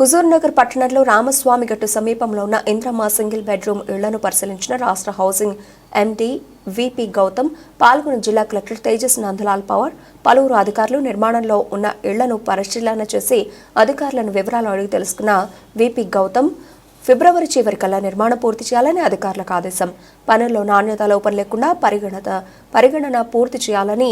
హుజూర్నగర్ పట్టణంలో రామస్వామి గట్టు సమీపంలో ఉన్న ఇంద్రమా సింగిల్ బెడ్రూమ్ ఇళ్ళను పరిశీలించిన రాష్ట్ర హౌసింగ్ ఎండీ విపి గౌతమ్ పాల్గొన్న జిల్లా కలెక్టర్ తేజస్ నందలాల్ పవర్ పలువురు అధికారులు నిర్మాణంలో ఉన్న ఇళ్ళను పరిశీలన చేసి అధికారులను వివరాలు అడిగి తెలుసుకున్న విపి గౌతమ్ ఫిబ్రవరి చివరికల్లా నిర్మాణం పూర్తి చేయాలని అధికారులకు ఆదేశం. పనుల్లో నాణ్యత లోపం లేకుండా పరిగణత పరిగణన పూర్తి చేయాలని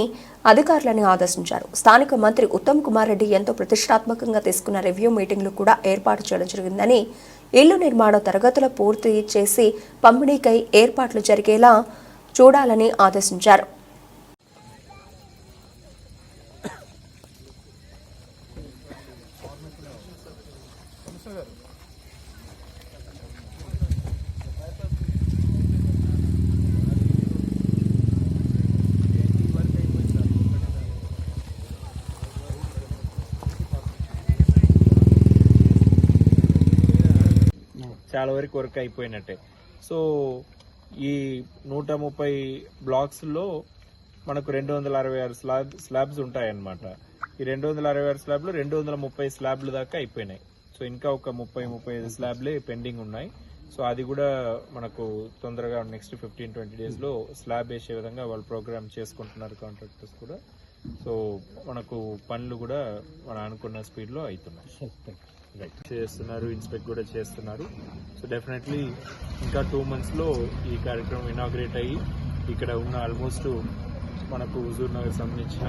అధికారులను ఆదేశించారు. స్థానిక మంత్రి ఉత్తమ్ కుమార్ రెడ్డి ఎంతో ప్రతిష్టాత్మకంగా తీసుకున్న రివ్యూ మీటింగ్లు కూడా ఏర్పాటు చేయడం జరిగిందని ఇల్లు నిర్మాణ తరగతులు పూర్తి చేసి పంపిణీకై ఏర్పాట్లు జరిగేలా చూడాలని ఆదేశించారు. చాలా వరకు వర్క్ అయిపోయినట్టే. సో ఈ నూట ముప్పై బ్లాక్స్లో మనకు రెండు వందల అరవై ఆరు స్లాబ్ స్లాబ్స్ ఉంటాయన్నమాట. ఈ రెండు వందల అరవై ఆరు స్లాబ్లు రెండు వందల ముప్పై స్లాబ్లు దాకా అయిపోయినాయి. సో ఇంకా ఒక ముప్పై ముప్పై ఐదు స్లాబ్లే పెండింగ్ ఉన్నాయి. సో అది కూడా మనకు తొందరగా నెక్స్ట్ ఫిఫ్టీన్ ట్వంటీ డేస్లో స్లాబ్ వేసే విధంగా వాళ్ళు ప్రోగ్రామ్ చేసుకుంటున్నారు కాంట్రాక్టర్స్ కూడా. సో మనకు పనులు కూడా మనం అనుకున్న స్పీడ్లో అవుతున్నాయి. చేస్తున్నారు ఇన్స్పెక్ట్ కూడా చేస్తున్నారు. సో డెఫినెట్లీ ఇంకా టూ మంత్స్లో ఈ కార్యక్రమం ఇనాగ్రేట్ అయ్యి ఇక్కడ ఉన్న ఆల్మోస్ట్ మనకు హుజూర్ నగర్ సంబంధించిన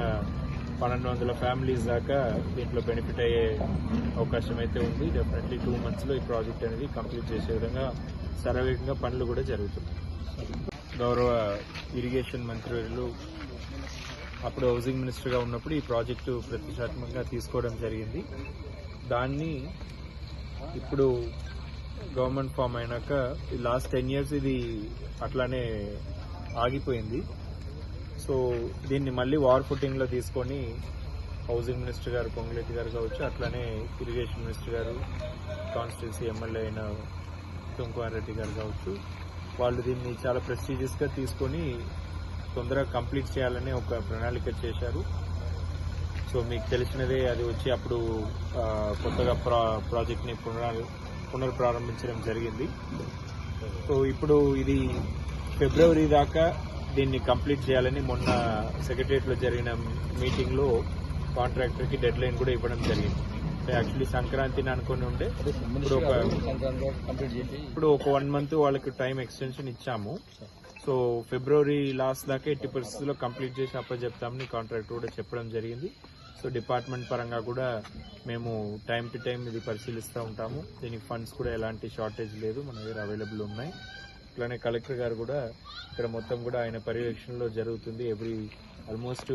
పన్నెండు వందల ఫ్యామిలీస్ దాకా దీంట్లో బెనిఫిట్ అయ్యే అవకాశం అయితే ఉంది. డెఫినెట్లీ టూ మంత్స్లో ఈ ప్రాజెక్ట్ అనేది కంప్లీట్ చేసే విధంగా సర్వేగంగా పనులు కూడా జరుగుతున్నాయి. గౌరవ ఇరిగేషన్ మంత్రులు అప్పుడు హౌసింగ్ మినిస్టర్గా ఉన్నప్పుడు ఈ ప్రాజెక్టు ప్రతిష్టాత్మకంగా తీసుకోవడం జరిగింది. దాన్ని ఇప్పుడు గవర్నమెంట్ ఫామ్ అయినాక లాస్ట్ టెన్ ఇయర్స్ ఇది అట్లానే ఆగిపోయింది. సో దీన్ని మళ్ళీ వార్ ఫుటింగ్లో తీసుకొని హౌసింగ్ మినిస్టర్ గారు పొంగులెట్టి గారు కావచ్చు అట్లానే irrigation minister garu constituency MLA అయిన ఉత్తమ్ రెడ్డి గారు కావచ్చు వాళ్ళు దీన్ని చాలా ప్రెస్టీజియస్గా తీసుకొని తొందరగా కంప్లీట్ చేయాలని ఒక ప్రణాళిక చేశారు. సో మీకు తెలిసినదే అది వచ్చి అప్పుడు కొత్తగా ప్రా ప్రాజెక్ట్ని పునర్ పునర్ప్రారంభించడం జరిగింది. సో ఇప్పుడు ఇది ఫిబ్రవరి దాకా దీన్ని కంప్లీట్ చేయాలని మొన్న సెక్రటరియట్లో జరిగిన మీటింగ్లో కాంట్రాక్టర్కి డెడ్ లైన్ కూడా ఇవ్వడం జరిగింది. యాక్చువల్లీ సంక్రాంతిని అనుకుని ఉండే ఇప్పుడు ఒక ఇప్పుడు ఒక వన్ మంత్ వాళ్ళకి టైం ఎక్స్టెన్షన్ ఇచ్చాము. సో ఫిబ్రవరి లాస్ట్ దాకా ఎట్టి పరిస్థితుల్లో కంప్లీట్ చేసి అప్పచెప్తామని కాంట్రాక్ట్ కూడా చెప్పడం జరిగింది. సో డిపార్ట్మెంట్ పరంగా కూడా మేము టైం టు టైం ఇది పరిశీలిస్తూ ఉంటాము. దీనికి ఫండ్స్ కూడా ఎలాంటి షార్టేజ్ లేదు మన దగ్గర అవైలబుల్ ఉన్నాయి. అట్లానే కలెక్టర్ గారు కూడా ఇక్కడ మొత్తం కూడా ఆయన పర్యవేక్షణలో జరుగుతుంది. Every almost